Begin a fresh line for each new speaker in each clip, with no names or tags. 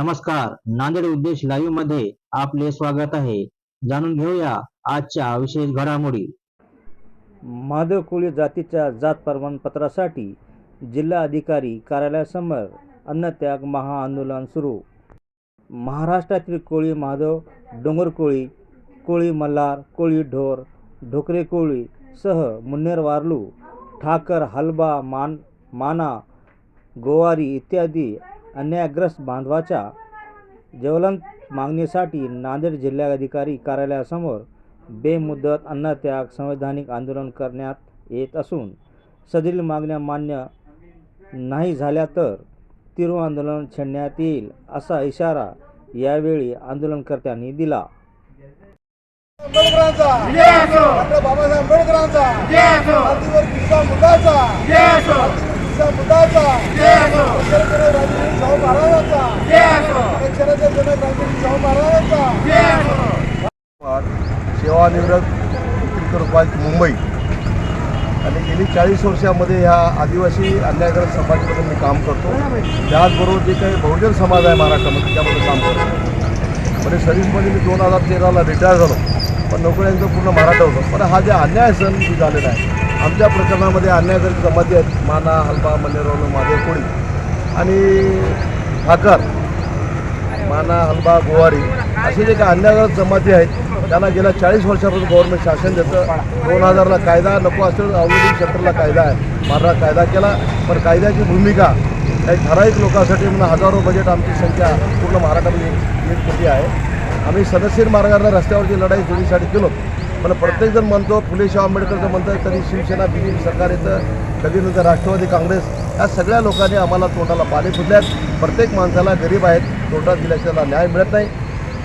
नमस्कार. नांदेड उद्देश लाईव्हमध्ये आपले स्वागत आहे. जाणून घेऊया आजच्या विशेष घडामोडी.
माधव कोळी जातीच्या जात प्रमाणपत्रासाठी जिल्हा अधिकारी कार्यालयासमोर अन्नत्याग महाआंदोलन सुरू. महाराष्ट्रातील कोळी माधव डोंगर कोळी कोळी मल्हार कोळी ढोर ढोकरे कोळी सह मुन्नेर वारलू ठाकर हलबा मान माना गोवारी इत्यादी अन्यायग्रस्त बांधवाच्या ज्वलंत मागणीसाठी नांदेड जिल्हाधिकारी कार्यालयासमोर बेमुदत अन्नत्याग संवैधानिक आंदोलन करण्यात येत असून सदरील मागण्या मान्य नाही झाल्या तर तीव्र आंदोलन छेडण्यात येईल असा इशारा यावेळी आंदोलनकर्त्यांनी दिला.
आंबेडकरांचा डॉक्टर बाबासाहेब आंबेडकरांचा सेवानिवृत्त विक्रीकर उपायुक्त मुंबई. आणि गेली चाळीस वर्षामध्ये ह्या आदिवासी अन्यायग्रस्त समाजामध्ये मी काम करतो. त्याचबरोबर जे काही बहुजन समाज आहे महाराष्ट्रामध्ये त्यामध्ये काम करतो. म्हणजे सर्व्हिसमध्ये मी दोन हजार तेराला रिटायर झालो. पण नोकऱ्यांचं पूर्ण मराठा होतं. पण हा जे अन्याय सण झालेला आहे आमच्या प्रकरणामध्ये अन्यायग्रस्त जमाती आहेत माना हलबा मल्लेरोल महादेव कोळी आणि ठाकर माना हलबा गोवारी असे जे काही अन्यायग्रस्त जमाती आहेत त्यांना गेल्या चाळीस वर्षापासून गव्हर्नमेंट शासन देतं. दोन हजारला कायदा नको असेल औद्योगिक क्षेत्राला कायदा आहे. मारा कायदा केला पण कायद्याची भूमिका काही ठराविक लोकांसाठी म्हणून हजारो बजेट आमची संख्या पूर्ण महाराष्ट्रामध्ये एक कोटी आहे. आम्ही सदस्य मार्गाने रस्त्यावरची लढाई जोडीसाठी केलो पण प्रत्येकजण म्हणतो फुले शाह आंबेडकरचं म्हणतं कधी शिवसेना बी जे पी सरकार येतं कधी नंतर राष्ट्रवादी काँग्रेस या सगळ्या लोकांनी आम्हाला तोंडाला पाणी फुटल्यात प्रत्येक माणसाला गरीब आहेत तोटात दिल्याशिवाय न्याय मिळत नाही.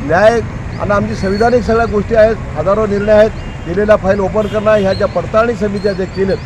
न्याय आणि आमची संविधानिक सगळ्या गोष्टी आहेत हजारो निर्णय आहेत दिलेल्या फाईल ओपन करणं ह्या ज्या पडताळणी समित्या जे केलेत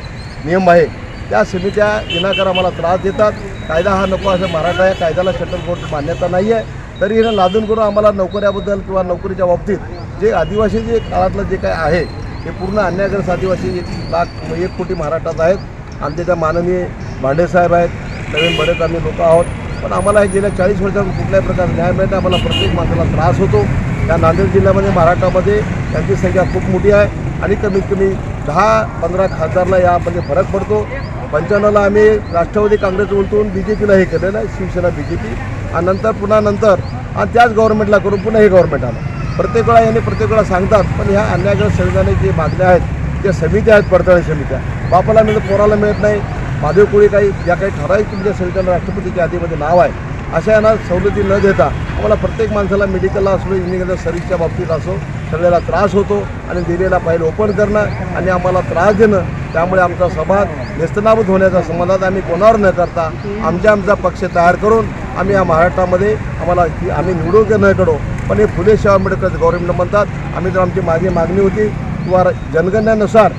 नियम आहे त्या समित्या विनाकार आम्हाला त्रास देतात. कायदा हा नको असं मराठा आहे कायद्याला शटल कोर्ट मान्यता नाही आहे तरी हिनं लादून करून आम्हाला नोकऱ्याबद्दल किंवा नोकरीच्या बाबतीत जे आदिवासी जे काळातलं जे काय आहे ते पूर्ण अन्यायग्रस्त आदिवासी एक लाख एक कोटी महाराष्ट्रात आहेत. आणि त्या माननीय भांडेसाहेब आहेत नवीन बरेच आम्ही लोक आहोत. पण आम्हाला हे गेल्या चाळीस वर्षातून कुठल्याही प्रकारे न्याय मिळत आम्हाला प्रत्येक माणसाला त्रास होतो. या नांदेड जिल्ह्यामध्ये महाराष्ट्रामध्ये त्यांची संख्या खूप मोठी आहे. आणि कमीत कमी दहा पंधरा खासदारला यामध्ये फरक पडतो. पंच्याण्णवला आम्ही राष्ट्रवादी काँग्रेस उलटून बी जे पीला हे केलेलं आहे शिवसेना बी जे पी आणि नंतर पुन्हा नंतर आणि त्याच गव्हर्नमेंटला करून पुन्हा हे गव्हर्नमेंट आलं. प्रत्येक वेळा यांनी प्रत्येक वेळा सांगतात पण ह्या अन्यायग्रस्त संविधानिक जे मागण्या आहेत ज्या समित्या आहेत पडताळणी समित्या. बापाला मिळत पोराला मिळत नाही. माधव कोळी काही ज्या काही ठराविक तुमच्या संविधान राष्ट्रपतीच्या यादीमध्ये नाव आहे. अशा यांना सवलती न देता आम्हाला प्रत्येक माणसाला मेडिकलला असो इंजिनिअरिंग सर्व्हिसच्या बाबतीत असो सगळ्याला त्रास होतो आणि दिलेला फाईल ओपन करणं आणि आम्हाला त्रास देणं. त्यामुळे आमचा समाज नेस्तनाबूत होण्याच्या समाजात आम्ही कोणावर न करता आमच्या आमचा पक्ष तयार करून आम्ही या महाराष्ट्रामध्ये आम्हाला आम्ही निवडू की न कडो पण हे फुले शाह आंबेडकर गव्हर्नमेंट म्हणतात. आम्ही तर आमची माझी मागणी होती. किंवा जनगणनेनुसार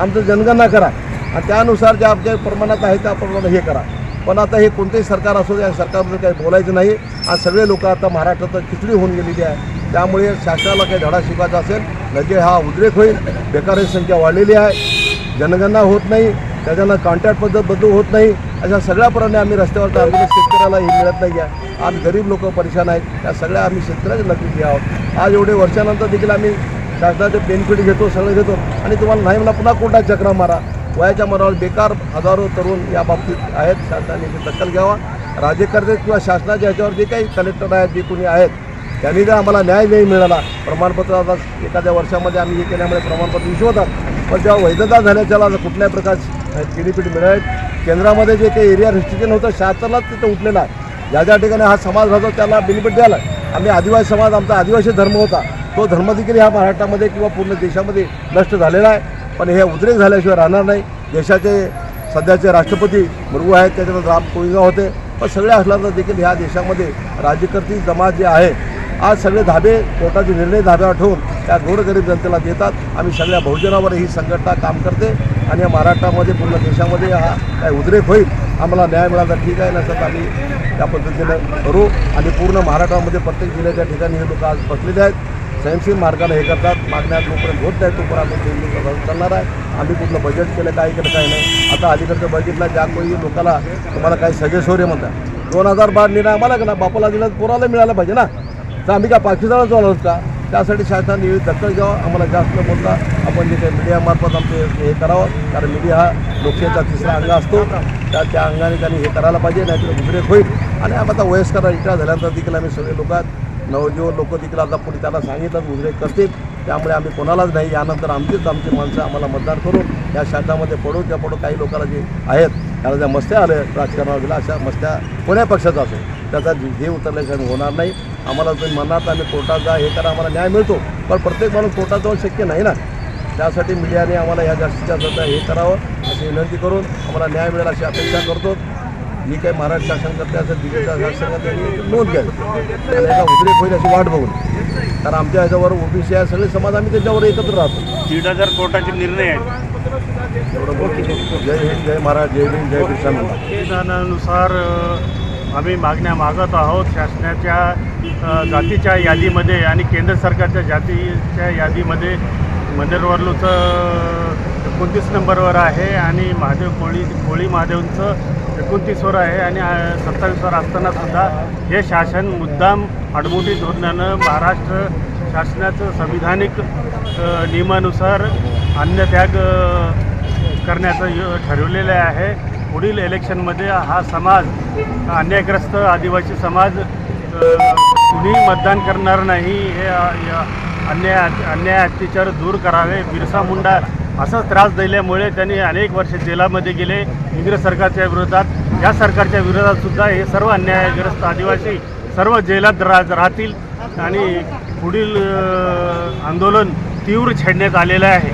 आमचं जनगणना करा. आणि त्यानुसार जे आमच्या प्रमाणात आहे त्या प्रमाणात हे करा. पण आता हे कोणतेही सरकार असो या सरकारबद्दल काही बोलायचं नाही. आणि सगळे लोक आता महाराष्ट्रात खिचडी होऊन गेलेली आहे. त्यामुळे शासनाला काही धडा शिकायचा असेल म्हणजे हा उद्रेक होईल. बेकारांची संख्या वाढलेली आहे. जनगणना होत नाही त्याच्यानं कॉन्ट्रॅक्ट पद्धत बदलू होत नाही. अशा सगळ्याप्रमाणे आम्ही रस्त्यावर आंदोलन शेतकऱ्याला हे मिळत नाही आहे. आज गरीब लोक परेशान आहेत. त्या सगळ्या आम्ही शेतकऱ्याच्या नक्की आहोत. आज एवढे वर्षानंतर देखील आम्ही शासनाचे बेनिफिट घेतो सगळं घेतो. आणि तुम्हाला नाही मला पुन्हा कोणता चक्र मारा. वयाच्या मनावर बेकार हजारो तरुण या बाबतीत आहेत. शासनाने दखल घ्यावा. राज्यकर्ते किंवा शासनाच्या ह्याच्यावर जे काही कलेक्टर आहेत जे कोणी आहेत त्यांनी जर आम्हाला न्याय नाही मिळाला प्रमाणपत्र आता एखाद्या वर्षामध्ये आम्ही हे केल्यामुळे प्रमाणपत्र विश्वतात पण जेव्हा वैधता झाल्याच्याला जर कुठल्याही प्रकारची केडीपीट मिळेल केंद्रामध्ये जे काही एरिया रिस्ट्रिक्शन होतं शहात्तरलाच तिथं उठलेलं. आहे ज्या ज्या ठिकाणी हा समाज राहतो त्याला बेनिफिट द्यायला. आम्ही आदिवासी समाज आमचा आदिवासी धर्म होता. तो धर्म देखील ह्या महाराष्ट्रामध्ये किंवा पूर्ण देशामध्ये नष्ट झालेला आहे. पण हे उद्रेक झाल्याशिवाय राहणार नाही. देशाचे सध्याचे राष्ट्रपती मुर्मू आहेत त्याच्यानंतर राम कोविंद होते. पण सगळे असल्यानंतर देखील ह्या देशामध्ये राज्यकर्ती जमात जे आहे आज सगळे धाबे कोर्टाचे निर्णय धाब्यावर ठेवून त्या गोरगरीब जनतेला देतात. आम्ही सगळ्या बहुजनावर ही संघटना काम करते आणि या महाराष्ट्रामध्ये पूर्ण देशामध्ये हा काय उद्रेक होईल आम्हाला न्याय मिळाला ठीक आहे नसत आम्ही त्या पद्धतीनं करू. आणि पूर्ण महाराष्ट्रामध्ये प्रत्येक जिल्ह्याच्या ठिकाणी हे लोक आज बसलेले आहेत. स्वयंसेवी मार्गाने हे करतात. मागण्या जोपर्यंत होत नाही तोपर्यंत आम्ही करणार चालणार आहे. आम्ही कुठलं बजेट केलं काय केलं काय नाही. आता अलीकडचं बजेटला ज्या कोणी लोकाला तुम्हाला काही सजेस्ट हो रे म्हणतात दोन हजार बार निर्णय आम्हाला ना बापाला दिला पोराला मिळाला पाहिजे ना. तर आम्ही काय पाकिस्तानात जाणार असता त्यासाठी शासनाने वेळी दखल घ्यावा आम्हाला जास्त बोलता. आपण जे काही मीडियामार्फत आमचे हे करावं कारण मीडिया हा लोकशाहीचा तिसरा अंग असतो. त्या त्या अंगाने त्यांनी हे करायला पाहिजे नाहीतर उद्रेक होईल. आणि आता वयस्कर रिटायर झाल्यानंतर देखील आम्ही सगळे लोक आहेत. नवजीवन लोक देखील आता पुढे त्याला सांगितलं उद्रेक करतील. त्यामुळे आम्ही कोणालाच नाही. यानंतर आमचीच आमची माणसं आम्हाला मतदान करून या शासनामध्ये पडू किंवा पडू काही लोकांना जे आहेत त्याला ज्या मस्त्या आल्या राजकारणावर दिला अशा मस्त्या कोण्या पक्षाचा असो त्याचा हे उतरल्याशिवाय होणार नाही. आम्हाला तुम्ही म्हणणार तर आम्ही कोर्टात जा हे करा आम्हाला न्याय मिळतो. पण प्रत्येक माणूस कोर्टात जाऊन शक्य नाही ना. त्यासाठी मीडियाने आम्हाला या जास्तीत जास्त हे करावं अशी विनंती करून आम्हाला न्याय मिळेल अशी अपेक्षा करतो. जी काही महाराष्ट्र शासन करते असेल दिल्लीच्या शासन त्यांनी नोंद घ्यावी आणि याचा उद्रेक होईल अशी वाट बघून. कारण आमच्या ह्याच्यावर ओबीसी आहे सगळे समाज आम्ही त्याच्यावर एकत्र राहतो.
दीड हजार कोर्टाचे निर्णय आहेत.
बोलतो. जय हिंद जय महाराज जय भीम जय
अ, आम्ही मागण्या मागत आहोत शासनाच्या जातीच्या यादीमध्ये आणि केंद्र सरकारच्या जातीच्या यादीमध्ये मंदिरवरलूचं एकोणतीस नंबरवर आहे आणि महादेव कोळी कोळी महादेवचं एकोणतीसवर आहे आणि सत्तावीसवर असताना सुद्धा हे शासन मुद्दाम आडमुठी धोरणानं महाराष्ट्र शासनाचं संविधानिक नियमानुसार अन्नत्याग करण्याचं य- ठरवलेलं आहे. पुढील इलेक्शनमध्ये हा समाज अन्यायग्रस्त आदिवासी समाज अ, कुणी मतदान करणार नाही हे अन्याय अन्याय अत्याचार दूर करावे. बिरसा मुंडा असा त्रास दिल्यामुळे त्यांनी अनेक वर्ष जेलामध्ये गेले. इंग्रज सरकारच्या विरोधात या सरकारच्या विरोधात सुद्धा हे सर्व अन्यायग्रस्त आदिवासी सर्व जेलात रा राहतील आणि पुढील आंदोलन तीव्र छेडण्यात आलेलं आहे.